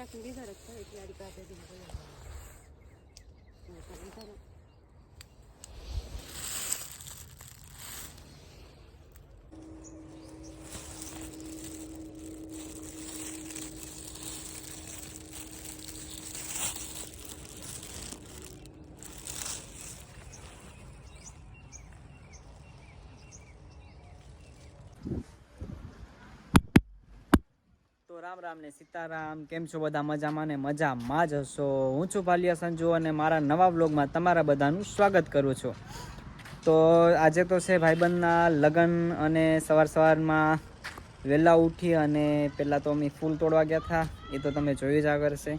બટાકા લીધા રખતા એટલે આડી પાસે થી તો રામ રામ ને સીતારામ. કેમ છો બધા? મજામાં ને મજામાં જ હશો. હું છું ભાલિયા સંજુ અને મારા નવા વ્લોગમાં તમારા બધાનું સ્વાગત કરું છું. તો આજે તો છે ભાઈબંધના લગ્ન અને સવાર સવારમાં વહેલા ઉઠી અને પહેલાં તો અમે ફૂલ તોડવા ગયા હતા. એ તો તમે જોયું જ આગળ છે.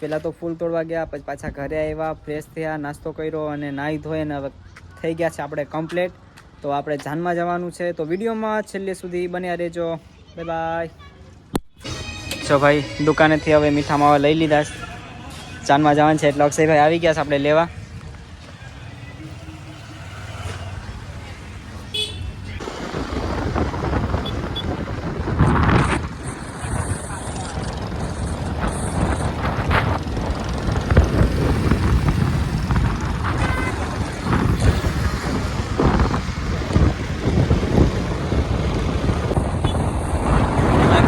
પહેલાં તો ફૂલ તોડવા ગયા, પછી પાછા ઘરે આવ્યા ફ્રેશ થયા, નાસ્તો કર્યો અને નાહી ધોઈને હવે થઈ ગયા છે આપણે કમ્પ્લેટ તો આપણે જાનમાં જવાનું છે. તો વિડીયોમાં છેલ્લે સુધી બન્યા રહેજો. બાય બાય જો ભાઈ? દુકાનેથી હવે મીઠા માવા લઈ લીધા છે. ચાંદમાં જવાનું છે એટલે અક્ષયભાઈ આવી ગયા છે આપણે લેવા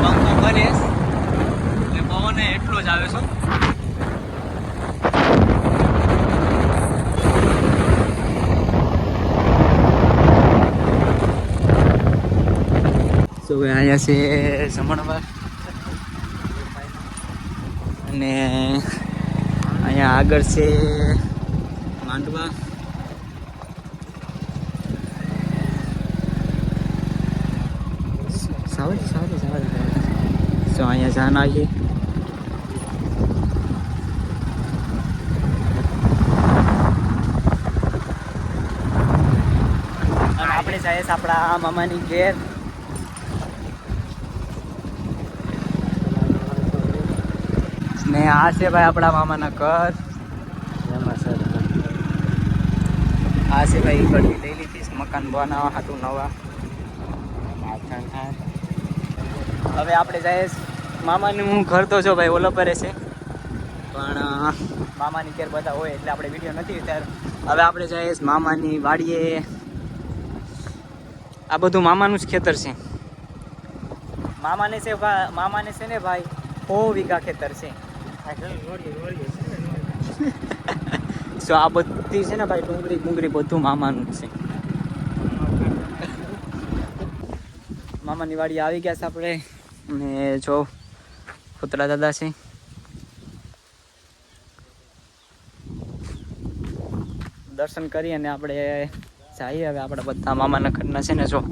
પંખો ભરીશ એટલે પવન એટલો જ આવે છે તો હવે અહીંયા છે જમણવાર. અને અહીંયા આગળ છે માંડવા. સારું સારું સારું તો અહીંયા જાન આવીએ આપણે છીએ આપણા મામાની ઘેર. ને આ છે ભાઈ આપણા મામાના ઘર. આ છે ભાઈ ગળવી લઈ લીધી મકાન બનાવવા હતું નવા. હવે આપણે જઈએ મામાનું ઘર તો જો ભાઈ ઓલો પરે છે. પણ મામાની ઘેર બધા હોય એટલે આપણે વીડિયો નથી ત્યારે હવે આપણે જઈએ મામાની વાડીએ. આ બધું મામાનું જ ખેતર છે. મામાને છે મામાને છે ને ભાઈ સો વીઘા ખેતર છે. સો આ બધી છે ને ભાઈ ડુંગળી ડુંગળી બધું મામાનું છે. મામાની વાડી આવી ગયા છે આપણે. અને જો પુતળા દાદા છે. દર્શન કરી અને આપણે જઈએ હવે આપણા બધા મામાના ઘરના છે ને જો.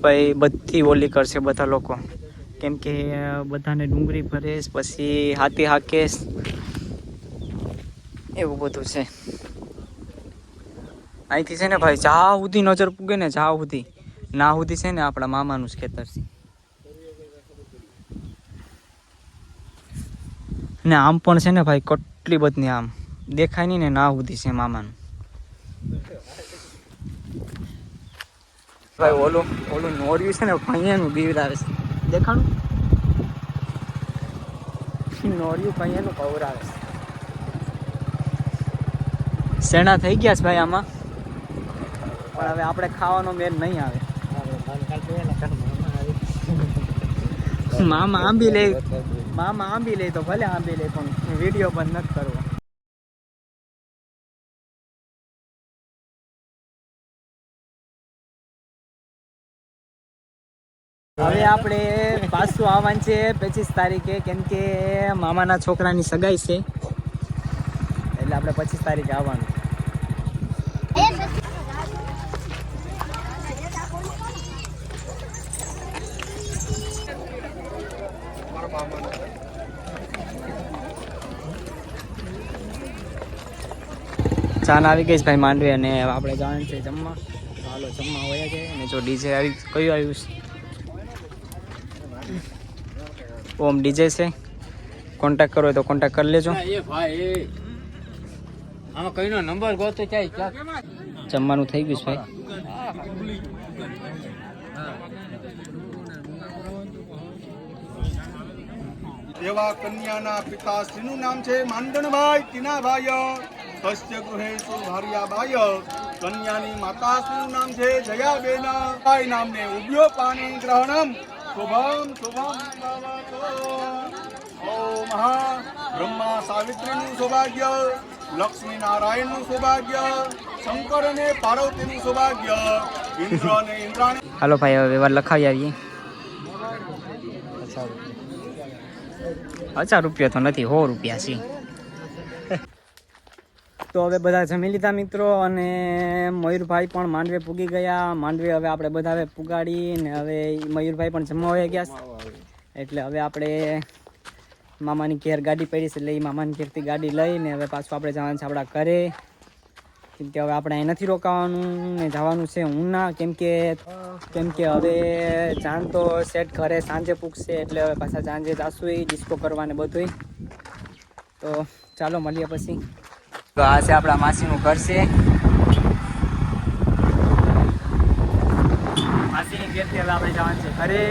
ભાઈ બધી ઓલી કરશે બધા લોકો. કેમ કે બધાને ડુંગળી ભરેશ, પછી હાથી હાકેશ. એવું બધું છે. અહીંથી છે ને ભાઈ જા સુધી નજર પૂગે ને જા સુધી. ના સુધી છે ને આપણા મામાનું જ ખેતર છે. ને આમ પણ છે ને ભાઈ, કેટલી બધી આમ. દેખાય નહીં ને ના સુધી છે મામાનું. ભાઈ, ઓલું ઓલું નોર્યું છે ને કૈયાનું બીવડાવે છે. દેખાણું? નોર્યું એનું કવર આવે. શેણા થઈ ગયા છે ભાઈ આમાં? પણ હવે આપણે ખાવાનો મેળ નહીં આવે. મામા આંબી લે, મામા આંબી લે તો ભલે આંબી લે, પણ વીડિયો બંધ નથી કરવો હવે આપણે પાછું આવવાનું છે પચીસ તારીખે, કેમ કે મામાના છોકરાની સગાઈ છે. એટલે આપણે પચીસ તારીખે આવવાનું. ચાન આવી ગઈ છે ભાઈ માંડવી અને આપણે જવાનું છે જમવા. હાલો, જમવા હોય છે અને જો ડીજે આવી, કયું આવ્યું છે? ઓમ ડીજે છે. કોન્ટેક્ટ કરો હોય તો કોન્ટેક્ટ કરી લેજો. એ એ. આમાં કઈનો નંબર ગોતો જમવાનું થઈ ગયું છે ભાઈ. એવા કન્યાના પિતાશ્રીનું નામ છે? માંડણભાઈ ટીનાભાઈ સ્વસ્થ ગૃહે સુભાર્યાબાઈ કન્યાની માતાશ્રીનું નામ છે? જયાબેન ભાઈ નામને ઉભ્યો પાણી ગ્રહણમ. શુભમ શુભમ ઓ મહા બ્રહ્મા સાવિત્રીનું સૌભાગ્ય લક્ષ્મી નારાયણનું સૌભાગ્ય શંકર અને પાર્વતીનું સૌભાગ્ય ઇન્દ્ર અને ઇન્દ્રાણી હાલો ભાઈ હવે વ્યવહાર લખાવી આવીએ. હજાર રૂપિયા તો નથી સો રૂપિયા છે. તો હવે બધા જમી લીધા મિત્રો અને મયુરભાઈ પણ માંડવે પૂગી ગયા. માંડવે હવે આપણે બધા હવે પુગાડી ને હવે મયુરભાઈ પણ જમવા વયા ગયા એટલે હવે આપણે મામાની ઘેર ગાડી પડી છે એટલે એ મામાની ઘેરથી ગાડી લઈને હવે પાછું આપણે જવાનું છે આપણા ઘરે. કેમ કે હવે આપણે અહીં નથી રોકાવાનું ને જવાનું છે ઉના. કેમ કે કેમ કે હવે જાણ તો સેટ ઘરે સાંજે પૂગશે એટલે હવે પાછા સાંજે જાશું એ ડિસ્કો કરવાને બધું તો ચાલો મળીએ પછી. તો આ છે આપણા માસીનું ઘર છે. માસીની હવે આપણે જવાનું છે ઘરે.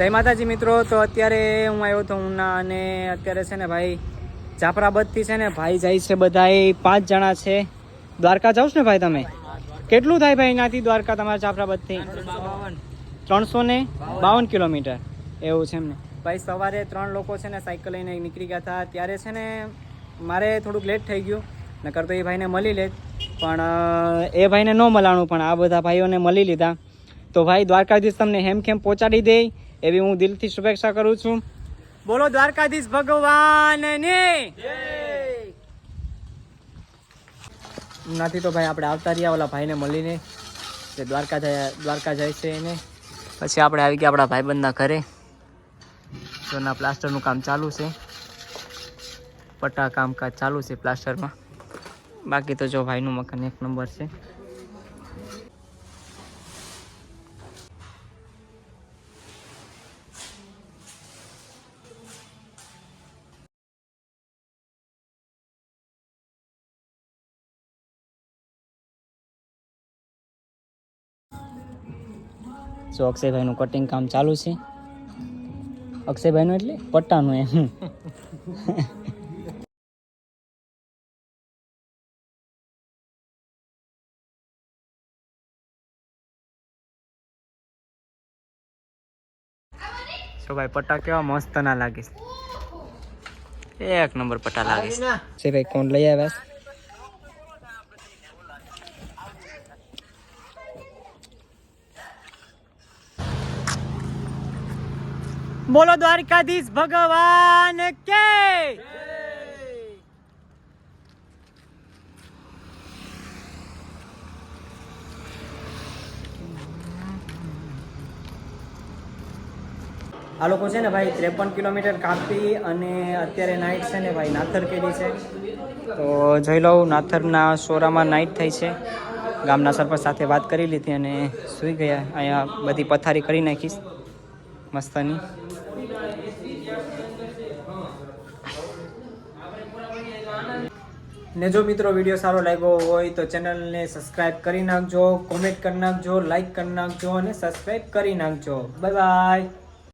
જય માતાજી મિત્રો. તો અત્યારે હું આવ્યો હતો ઉના અને અત્યારે છે ને ભાઈ જાફરાબાદથી છે ને ભાઈ જાય છે બધા પાંચ જણા છે. દ્વારકા જાવ ને ભાઈ તમે? કેટલું થાય ભાઈ અહીંયાથી દ્વારકા તમારા જાફરાબાદથી? ત્રણસો ને બાવન કિલોમીટર. એવું છે એમને ભાઈ સવારે ત્રણ લોકો છે ને સાયકલ લઈને નીકળી ગયા હતા. ત્યારે છે ને મારે થોડુંક લેટ થઈ ગયું. નકર તો એ ભાઈને મળી લેત પણ એ ભાઈને ન મળાણું પણ આ બધા ભાઈઓને મળી લીધા. તો ભાઈ દ્વારકાધીશ તમને હેમ ખેમ પહોંચાડી દે, એવી હું દિલથી શુભેચ્છા કરું છું. બોલો દ્વારકાધીશ ભગવાનને. નથી તો ભાઈ આપણે આવતા રહ્યા ઓલા ભાઈને મળીને તે દ્વારકા જાય દ્વારકા જાય છે એને. પછી આપણે આવી ગયા આપણા ભાઈબંધના ઘરે. જોના પ્લાસ્ટરનું કામ ચાલુ છે. પટ્ટા કામકાજ ચાલુ છે પ્લાસ્ટરમાં. બાકી તો જો ભાઈનું મકાન એક નંબર છે. જો અક્ષયભાઈનું કટિંગ કામ ચાલુ છે. અક્ષયભાઈનું એટલે પટ્ટાનું એમ. તો ભાઈ પટ્ટા કેવા મસ્ત ના લાગે છે. એક નંબર પટ્ટા લાગે છે. ભાઈ કોણ લઈ આવ્યા બોલો દ્વારકાધીશ ભગવાન કે આ લોકો છે ને ભાઈ ત્રેપન કિલોમીટર કાપી અને અત્યારે નાઇટ છે ને ભાઈ નાથર કેરી છે. તો જોઈ લઉં, નાથરના સોરામાં નાઇટ થઈ છે. ગામના સરપંચ સાથે વાત કરી લીધી અને સૂઈ ગયા. અહીંયા બધી પથારી કરી નાખીશ. મસ્તની. ને જો મિત્રો વીડિયો સારો લાગ્યો હોય તો ચેનલને સબસ્ક્રાઇબ કરી નાખજો કોમેન્ટ કરી નાખજો લાઈક કરી નાખજો અને સબસ્ક્રાઇબ કરી નાખજો. બાય